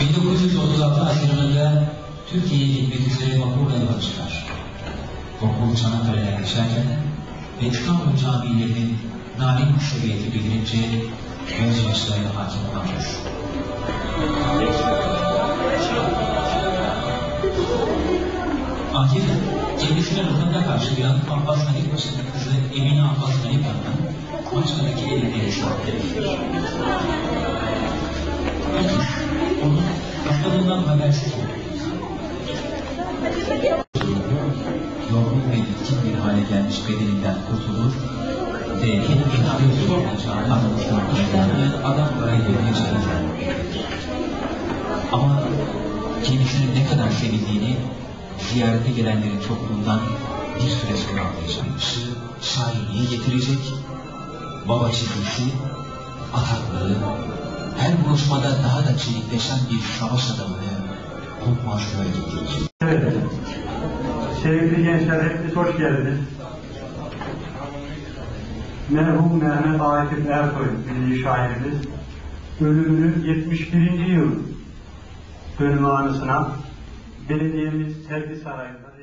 1936 Haziran'ında Türkiye'ye gitmek üzere vapurla yola çıkar. Vapur Çanakkale'den geçerken ve İstanbul camilerinin narin seviyeti bilince gözyaşlarına hakim olamaz. Akif, kendisine rıhtımda karşılayan Abbas Halil Paşa'nın kızı Emine Abbas Halil Hanım'ın Maçka'daki evine hesap hastalığından habersiz. Yorgun ve bitkin bir hale gelmiş bedeninden kurtulur ve henüz bir olacağı aramızdan kurtulan adam gayrı yaşayacak. Ama kendisinin ne kadar sevildiğini ziyarete gelenlerin çokluğundan bir süre sonra anlayacakmış. Şairliği getirecek, baba çizgisi, ataklığı, her buluşmada daha da çelikleşen bir savaş adamını kopmazlığa getirecek. Evet. Sevgili gençler hepiniz hoş geldiniz. Merhum Mehmet Akif Ersoy milli şairimiz ölümünün 71. yıl dönümü anısına belediyemiz Sergi Sarayı'nda